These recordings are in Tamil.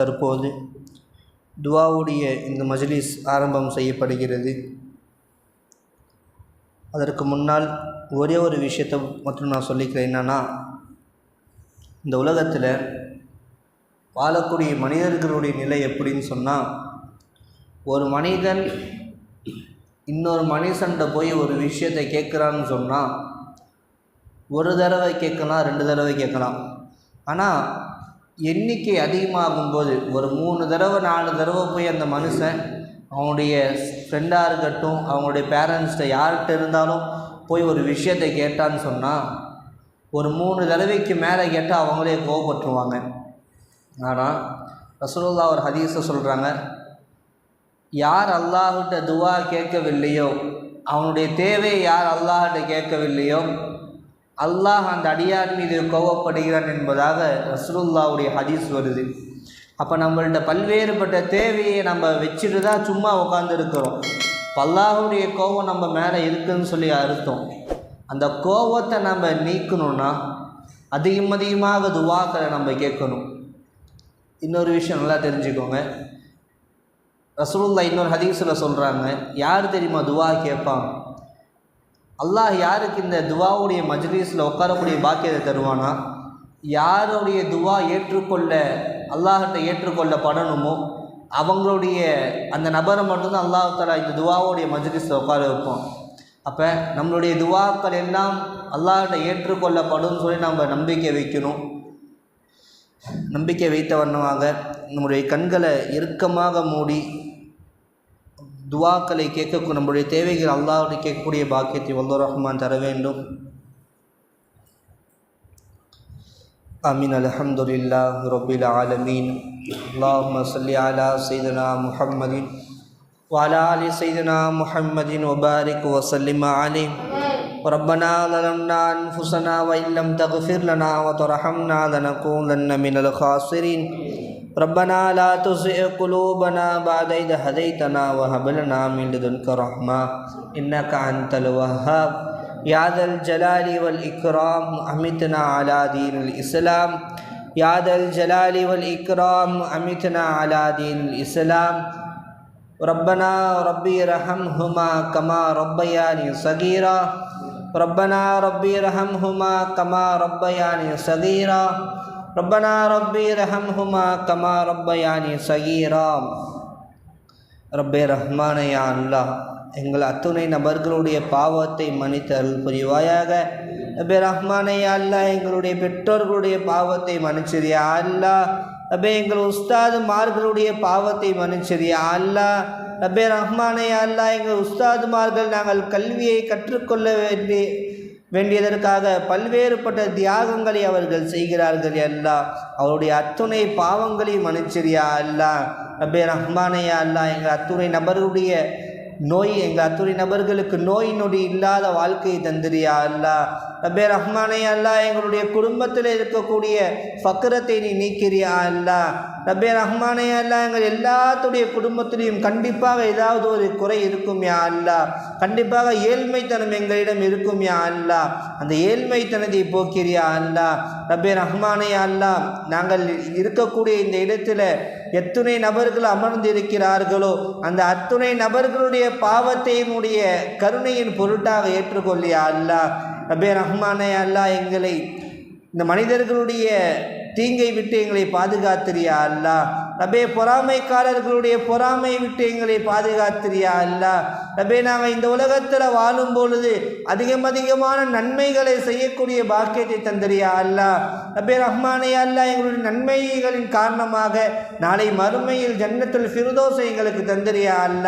தற்போது துவாவுடைய இந்த மஜ்லிஸ் ஆரம்பம் செய்யப்படுகிறது. அதற்கு முன்னால் ஒரே ஒரு விஷயத்தை மட்டும் நான் சொல்லிக்கிறேன் என்னென்னா இந்த உலகத்தில் வாழக்கூடிய மனிதர்களுடைய நிலை எப்படின்னு சொன்னால் ஒரு மனிதன் இன்னொரு மனுஷன்கிட்ட போய் ஒரு விஷயத்தை கேட்குறான்னு சொன்னால் ஒரு தடவை கேட்கலாம் ரெண்டு தடவை கேட்கலாம். ஆனால் எண்ணிக்கை அதிகமாகும்போது ஒரு மூணு தடவை நாலு தடவை போய் அந்த மனுஷன் அவனுடைய ஃப்ரெண்டாக இருக்கட்டும் அவங்களுடைய பேரண்ட்ஸ்கிட்ட யார்கிட்ட இருந்தாலும் போய் ஒரு விஷயத்தை கேட்டான்னு சொன்னால் ஒரு மூணு தடவைக்கு மேலே கேட்டால் அவங்களே கோவப்பட்டுருவாங்க. ஆனால் ரசூலுல்லா ஒரு ஹதீஸை சொல்கிறாங்க யார் அல்லாஹ்கிட்ட துவா கேட்கவில்லையோ அவனுடைய தேவையை யார் அல்லாஹ்கிட்ட கேட்கவில்லையோ அல்லாஹ் அந்த அடியார் மீது கோவப்படுகிறான் என்பதாக ரசூலுல்லாவுடைய ஹதீஸ் வருது. அப்போ நம்மள்கிட்ட பல்வேறுபட்ட தேவையை நம்ம வச்சுட்டு தான் சும்மா உட்காந்துருக்கிறோம் பல்லாஹுடைய கோபம் நம்ம மேலே இருக்குதுன்னு சொல்லி அர்த்தம். அந்த கோபத்தை நம்ம நீக்கணும்னா அதிகம் அதிகமாக துவாக்களை நம்ம கேட்கணும். இன்னொரு விஷயம் நல்லா தெரிஞ்சுக்கோங்க. ரசூலுல்லா இன்னொரு ஹதீஸில் சொல்கிறாங்க யார் தெரியுமா துவா கேட்பான்? அல்லாஹ் யாருக்கு இந்த துவாவுடைய மஜ்லீஸில் உட்காரக்கூடிய பாக்கியத்தை தருவானா? யாருடைய துவா ஏற்றுக்கொள்ள அல்லாஹிட்ட ஏற்றுக்கொள்ளப்படணுமோ அவங்களுடைய அந்த நபரை மட்டும்தான் அல்லாஹாலா இந்த துவாவுடைய மஜ்லிஸில் உட்கார வைப்போம். அப்போ நம்மளுடைய துவாக்கள் எல்லாம் அல்லாஹிட்ட ஏற்றுக்கொள்ளப்படும் சொல்லி நம்ம நம்பிக்கை வைக்கணும். நம்பிக்கை வைத்த வண்ணமாக நம்முடைய கண்களை இறுக்கமாக மூடி துவாக்களை கேட்க நம்முடைய தேவைகள் அல்லாஹ்வுடைய கேட்கக்கூடிய பாக்கியத்தை வல்லோ ரஹ்மான் தர வேண்டும் آمين الحمد لله رب العالمين اللهم صل على سيدنا محمد وعلى آل سيدنا محمد وبارك وسلم عليه ربنا ظلمنا أنفسنا وإن لم تغفر لنا وترحمنا لنكونن من الخاسرين ربنا لا تزغ قلوبنا بعد إذ هديتنا وهب لنا من لدنك رحمة إنك أنت الوهاب. يا ذا الجلال والإكرام أمتنا على دين الإسلام. يا ذا الجلال والإكرام أمتنا على دين الإسلام. ربنا ربي رحمهما كما ربياني صغيرا. ربنا ربي رحمهما كما ربياني صغيرا. ربنا ربي رحمهما كما ربياني صغيرا ரப்பே ரஹ்மானே யா அல்லாஹ் எங்கள் அத்துணை நபர்களுடைய பாவத்தை மன்னித்து அருள் புரிவாயாக ரப்பே ரஹ்மானே யா அல்லாஹ் எங்களுடைய பெற்றோர்களுடைய பாவத்தை மன்னிச்சிரியா அல்லாஹ் ரப்பே எங்கள் உஸ்தாதுமார்களுடைய பாவத்தை மன்னிச்சிரியா அல்லாஹ் ரப்பே ரஹ்மானே யா அல்லாஹ் எங்கள் உஸ்தாதுமார்கள் நாங்கள் கல்வியை கற்றுக்கொள்ள வேண்டிய வேண்டியதற்காக பல்வேறுபட்ட தியாகங்களை அவர்கள் செய்கிறார்கள் அல்லா. அவருடைய அத்துணை பாவங்களையும் மனுச்சரியா அல்லா. ரப்பே ரஹ்மானையா அல்லா எங்கள் அத்துணை நபர்களுடைய நோய் எங்கள் அத்துறை நபர்களுக்கு நோய் நொடி இல்லாத வாழ்க்கையை தந்திரியா அல்லா? ரப்பே ரஹ்மானே அல்லா எங்களுடைய குடும்பத்தில் இருக்கக்கூடிய ஃபக்கரத்தை நீ நீக்கிறியா அல்லா? ரப்பே ரஹ்மானே அல்லா எங்கள் எல்லாத்துடைய குடும்பத்திலையும் கண்டிப்பாக ஏதாவது ஒரு குறை இருக்கும் யா அல்லா? கண்டிப்பாக ஏழ்மைத்தனம் எங்களிடம் இருக்கும் யா அல்லா? அந்த ஏழ்மைத்தனத்தை போக்கிறியா அல்லா? ரப்பே ரஹ்மானே அல்லா நாங்கள் இருக்கக்கூடிய இந்த இடத்துல எத்துணை நபர்கள் அமர்ந்திருக்கிறார்களோ அந்த அத்துணை நபர்களுடைய பாவத்தையினுடைய கருணையின் பொருட்டாக ஏற்றுக்கொள்ளியா அல்லா? ரபே ரஹ்மானே அல்லா எங்களை இந்த மனிதர்களுடைய தீங்கை விட்டு எங்களை பாதுகாத்திரியா அல்லா? ரபே பொறாமைக்காரர்களுடைய பொறாமை விட்டு எங்களை பாதுகாத்திரியா அல்ல? ரபே நாங்கள் இந்த உலகத்தில் வாழும் பொழுது அதிகம் அதிகமான நன்மைகளை செய்யக்கூடிய பாக்கியத்தை தந்திரியா அல்ல? ரபே ரஹ்மானே அல்ல எங்களுடைய நன்மைகளின் காரணமாக நாளை மறுமையில் ஜன்னத்துல் ஃபிருதோஸை எங்களுக்கு தந்திரியா அல்ல?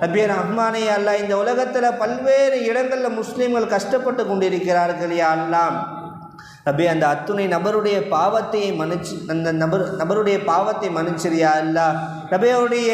ரபே ரஹ்மானே அல்ல இந்த உலகத்தில் பல்வேறு இடங்களில் முஸ்லீம்கள் கஷ்டப்பட்டு கொண்டிருக்கிறார்கள் யா அல்லா? ரபி அந்த அத்துணை நபருடைய பாவத்தை மன்னிச்சு அந்த நபர் நபருடைய பாவத்தை மன்னிச்சிரியா அல்லா ரபி அவருடைய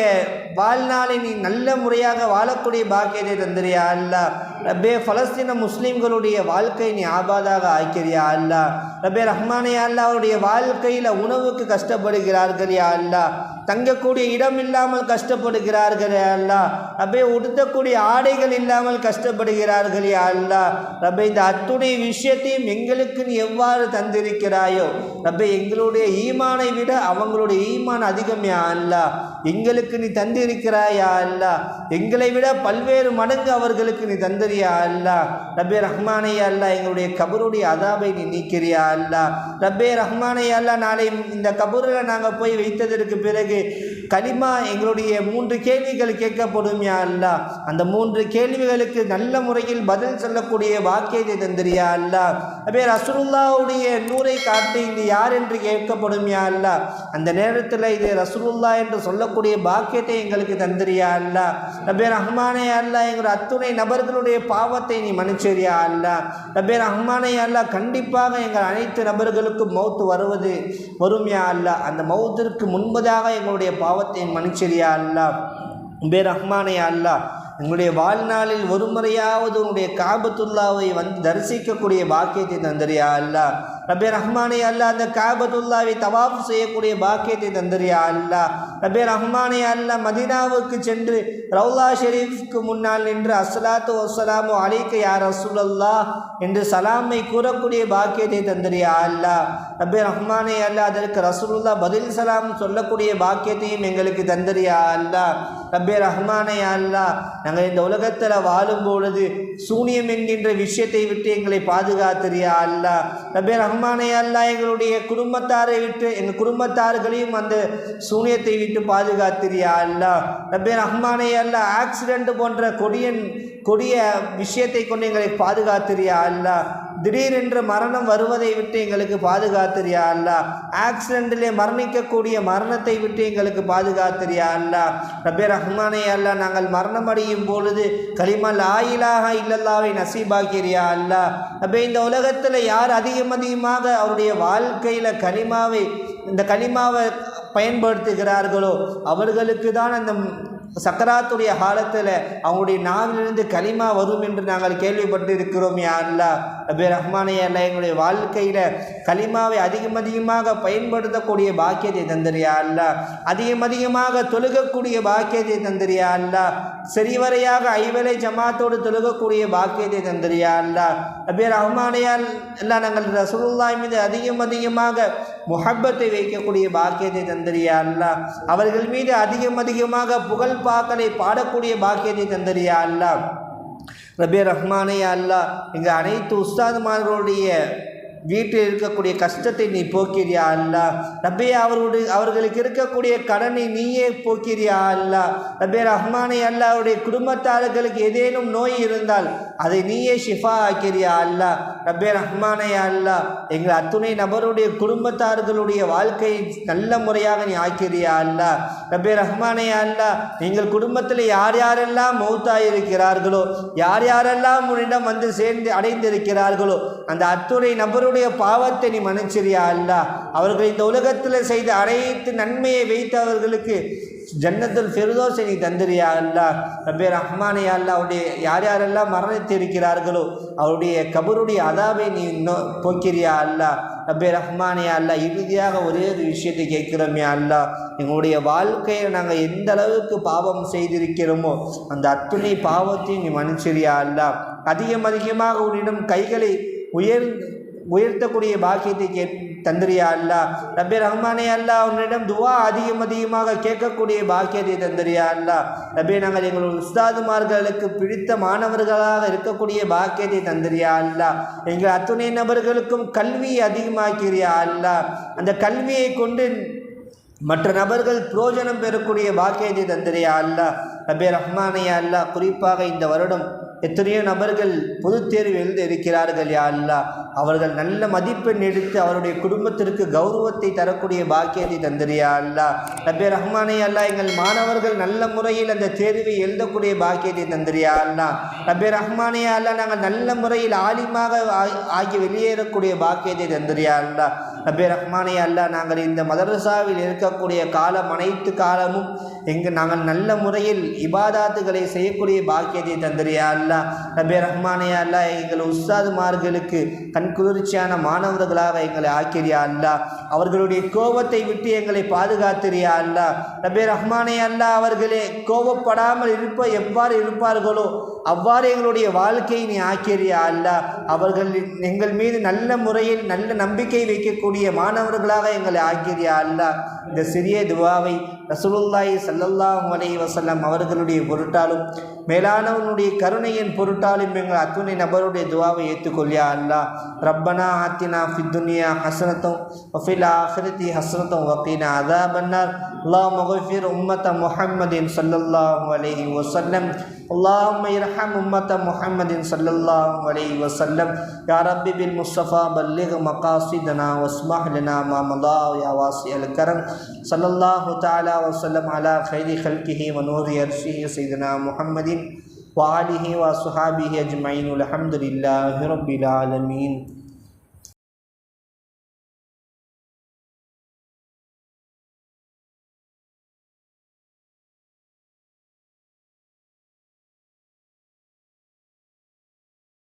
வாழ்நாளை நீ நல்ல முறையாக வாழக்கூடிய பாக்கியத்தை தந்திரியா அல்லா? ரப்பே பலஸ்தீன முஸ்லீம்களுடைய வாழ்க்கை நீ ஆபாதாக ஆக்கிறியா அல்லா? ரப்பே ரஹ்மானே அல்லா அவருடைய வாழ்க்கையில் உணவுக்கு கஷ்டப்படுகிறார்கள் யா அல்லா? தங்கக்கூடிய இடம் இல்லாமல் கஷ்டப்படுகிறார்கள் அல்லா? ரப்பே உடுத்தக்கூடிய ஆடைகள் இல்லாமல் கஷ்டப்படுகிறார்கள் யா அல்லா? ரப்பே இந்த அத்துடைய விஷயத்தையும் எங்களுக்கு நீ எவ்வாறு தந்திருக்கிறாயோ? ரப்பே எங்களுடைய ஈமானை விட அவங்களுடைய ஈமான் அதிகம் யா அல்லா? எங்களுக்கு நீ தந்திருக்கிறாயா அல்லா? எங்களை விட பல்வேறு மடங்கு அவர்களுக்கு நீ தந்திரியா அல்லா? ரப்பே ரஹ்மானையா அல்லா எங்களுடைய கபருடைய அதாபை நீ நீக்கிறியா அல்லா? ரப்பே ரஹ்மானையா அல்லா நாளை இந்த கபூரில் நாங்கள் போய் வைத்ததற்கு பிறகு கலிமா எங்களுடைய மூன்று கேள்விகள் கேட்கப்படும் யா அல்லா. அந்த மூன்று கேள்விகளுக்கு நல்ல முறையில் பதில் சொல்லக்கூடிய வாக்கியத்தை தந்திரியா அல்லா. அப்பே ரசூலுல்லாவுடைய நூரை காட்டு இது யார் என்று கேட்கப்படும் யா அல்லா. அந்த நேரத்தில் இது ரசூலுல்லா என்று சொல்லக்கூடிய பாக்கியத்தை எங்களுக்கு தந்திரியா அல்லா. ரபே ரஹ்மானே அல்லா எங்களுடைய அத்துணை நபர்களுடைய பாவத்தை நீ மன்னிச்சரியா அல்லா. ரபே ரஹ்மானே அல்லா கண்டிப்பாக எங்கள் அனைத்து நபர்களுக்கும் மௌத்து வருவது வரும் யா அல்லா. அந்த மௌத்திற்கு முன்பதாக எங்களுடைய பாவத்தை மன்னிச்சரியா அல்லா? உபே ரஹ்மானே அல்லா. எங்களுடைய வாழ்நாளில் ஒரு முறையாவது உன்னுடைய காபத்துல்லாவை வந்து தரிசிக்கக்கூடிய பாக்கியத்தை தந்தரியா அல்லா? ரபே ரஹ்மானே அல்லா அந்த காபத்துல்லாவை தவாஃப் செய்யக்கூடிய பாக்கியத்தை தந்தரியா அல்லா ரபே ரஹ்மானே அல்லா மதினாவுக்கு சென்று ரவுலா ஷெரீஃப்க்கு முன்னால் நின்று அஸ்லாத்து வசலாமு அலைக்க யார் ரசூலல்லா என்று சலாமை கூறக்கூடிய பாக்கியத்தை தந்தரியா அல்லா ரபே ரஹ்மானே அல்லா அதற்கு ரசூலுல்லா பதில் சலாம் சொல்லக்கூடிய பாக்கியத்தையும் எங்களுக்கு தந்தரியா அல்லா ரப்பே ரஹ்மானே அல்லா நாங்கள் இந்த உலகத்தில் வாழும் பொழுது சூனியம் என்கின்ற விஷயத்தை விட்டு எங்களை பாதுகாத்திரியா அல்லா ரப்பே ரஹ்மானே அல்லா எங்களுடைய குடும்பத்தாரை விட்டு எங்கள் குடும்பத்தார்களையும் அந்த சூனியத்தை விட்டு பாதுகாத்திரியா அல்லா? ரப்பே ரஹ்மானே அல்லா ஆக்சிடெண்ட் போன்ற கொடியன் கொடிய விஷயத்தை கொண்டு எங்களை பாதுகாத்திரியா அல்லா? திடீரென்று மரணம் வருவதை விட்டு எங்களுக்கு பாதுகாத்திரியா அல்லா? ஆக்சிடென்ட்டிலே மரணிக்கக்கூடிய மரணத்தை விட்டு எங்களுக்கு பாதுகாத்திரியா அல்லா? ரபே ரஹ்மானே அல்லா நாங்கள் மரணம் அடையும் பொழுது களிமல் ஆயிலாக இல்லல்லாவை நசீபாக்கிறியா அல்லா? அப்போ இந்த உலகத்தில் யார் அதிகம் அதிகமாக அவருடைய வாழ்க்கையில் களிமாவை இந்த களிமாவை பயன்படுத்துகிறார்களோ அவர்களுக்கு தான் அந்த சக்கராத்துடைய காலத்தில் அவங்களுடைய நாவிலிருந்து களிமா வரும் என்று நாங்கள் கேள்விப்பட்டு இருக்கிறோம் யா அல்லா ரபி ரஹ்மானே அல்லா எங்களுடைய வாழ்க்கையில் களிமாவை அதிகம் அதிகமாக பயன்படுத்தக்கூடிய பாக்கியத்தை தந்திரியா அல்லா அதிகம் அதிகமாக தொழுகக்கூடிய பாக்கியத்தை தந்திரியா அல்லா சரிவரையாக ஐவலை ஜமாத்தோடு தொழுகக்கூடிய பாக்கியத்தை தந்திரியா அல்லா ரபி ரஹ்மானையால் எல்லாம் நாங்கள் ரசூல்லாய் மீது அதிகம் அதிகமாக முஹப்பத்தை வைக்கக்கூடிய பாக்கியத்தை தந்திரியா அல்லா அவர்கள் மீது அதிகம் அதிகமாக புகழ் பாக்களை பாடக்கூடிய பாக்கியத்தை தந்தரியா அல்லா ரபே ரஹ்மானே அல்லா இங்கே அனைத்து உஸ்தாதுமார்களுடைய வீட்டில் இருக்கக்கூடிய கஷ்டத்தை நீ போக்கிறியா அல்லா? ரப்பே அவருடைய அவர்களுக்கு இருக்கக்கூடிய கடனை நீயே போக்கிறியா அல்லா? ரப்பே ரஹ்மானை அல்லா அவருடைய குடும்பத்தார்களுக்கு ஏதேனும் நோய் இருந்தால் அதை நீயே ஷிஃபா ஆக்கிறியா அல்லா? ரப்பே ரஹ்மானை அல்லா எங்கள் அத்துணை நபருடைய குடும்பத்தார்களுடைய வாழ்க்கையை நல்ல முறையாக நீ ஆக்கிறியா அல்லா? ரப்பே ரஹ்மானை அல்லா எங்கள் குடும்பத்தில் யார் யாரெல்லாம் மௌத்தாயிருக்கிறார்களோ யார் யாரெல்லாம் உன்னிடம் வந்து சேர்ந்து அடைந்திருக்கிறார்களோ அந்த அத்துணை அவர்களுடைய பாவத்தை நீ மன்னிச்சிரியா அல்லா? அவர்கள் இந்த உலகத்தில் செய்த அனைத்து நன்மையை வைத்தவர்களுக்கு ஜன்னத்தில் ஃபெருதோஸை நீ தந்திரியா அல்லா? ரபே ரஹ்மானே அல்லா அவருடைய யார் யாரெல்லாம் மரணித்து இருக்கிறார்களோ அவருடைய கபருடைய அதாவை நீ இன்னும் போக்கிறியா அல்லா? ரபே ரஹ்மானே அல்லா இறுதியாக ஒரே ஒரு விஷயத்தை கேட்கிறோமே அல்லா. எங்களுடைய வாழ்க்கையை நாங்கள் எந்த அளவுக்கு பாவம் செய்திருக்கிறோமோ அந்த அத்துணை பாவத்தையும் நீ மன்னிச்சிரியா அல்லா. அதிகம் அதிகமாக உன்னிடம் கைகளை உயர் உயர்த்தக்கூடிய பாக்கியத்தை கே தந்திரியா அல்லா. ரப்பே ரஹ்மானே அல்லா உன்னிடம் துவா அதிகம் அதிகமாக கேட்கக்கூடிய பாக்கியத்தை தந்திரியா அல்லா. ரப்பே நாங்கள் எங்களுடைய உஸ்தாதுமார்களுக்கு பிடித்த மாணவர்களாக இருக்கக்கூடிய பாக்கியத்தை தந்திரியா அல்லா. எங்கள் அத்துணை நபர்களுக்கும் கல்வியை அதிகமாக்கிறியா அல்லா. அந்த கல்வியை கொண்டு மற்ற நபர்கள் புரோஜனம் பெறக்கூடிய பாக்கியத்தை தந்திரியா அல்லா. ரபே ரஹ்மானையா அல்லா குறிப்பாக இந்த வருடம் எத்தனையோ நபர்கள் பொதுத் தேர்வு எழுத இருக்கிறார்கள் யா அல்லா அவர்கள் நல்ல மதிப்பெண் எடுத்து அவருடைய குடும்பத்திற்கு கௌரவத்தை தரக்கூடிய பாக்கியத்தை தந்திரியா அல்லா ரபே ரஹ்மானே அல்லா எங்கள் மாணவர்கள் நல்ல முறையில் அந்த தேர்வை எழுதக்கூடிய பாக்கியத்தை தந்திரியா அல்லா ரபே ரஹ்மானே அல்லா நாங்கள் நல்ல முறையில் ஆலிமாக ஆகி வெளியேறக்கூடிய பாக்கியத்தை தந்திரியா அல்லா ரபே ரஹ்மானே அல்லா நாங்கள் இந்த மதரசாவில் இருக்கக்கூடிய காலம் அனைத்து காலமும் எங்கு நாங்கள் நல்ல முறையில் இபாதாத்துகளை செய்யக்கூடிய பாக்கியத்தை தந்திரியா அல்லா. ரபே ரஹ்மானே அல்லா எங்கள் உஸ்தாதுமார்களுக்கு கண்குளிர்ச்சியான மாணவர்களாக எங்களை ஆக்கிரியா அல்லா. அவர்களுடைய கோபத்தை விட்டு எங்களை பாதுகாத்திரியா அல்லா. ரபே ரஹ்மானே அல்லா அவர்களே கோபப்படாமல் இருப்ப எவ்வாறு இருப்பார்களோ அவ்வாறு எங்களுடைய வாழ்க்கையை நீ ஆக்கிரியா அல்லா? அவர்கள் எங்கள் மீது நல்ல முறையில் நல்ல நம்பிக்கை வைக்கக்கூடிய மாணவர்களாக எங்களை ஆக்கிரியா அல்ல? இந்த சிறிய துவாவை ரசூலுல்லாய் சல்லல்லாஹ் அலைஹி வசல்லம் அவர்களுடைய பொருட்டாலும் மேலானவனுடைய கருணையின் பொருட்டாலும் எங்கள் அத்துணை நபருடைய துவாவை ஏற்றுக்கொள்ளியா அல்லா. ரப்பனா ஆத்தினா ஃபித்துனியா ஹசனத்தும் வஃபில் ஆஹிரத்தி ஹசனத்தும் வக்கீனா அதாபன்னார். اللهم اغفر أمة محمد صلى الله عليه وسلم. اللهم ارحم أمة محمد صلى الله عليه وسلم. يا رب بالمصطفى بلغ مقاصدنا واسمح لنا ما مضى يا واسع الكرم. صلى الله تعالى وسلم على خير خلقه ونور عرشه سيدنا محمد وآله وصحابه أجمعين. والحمد لله رب العالمين.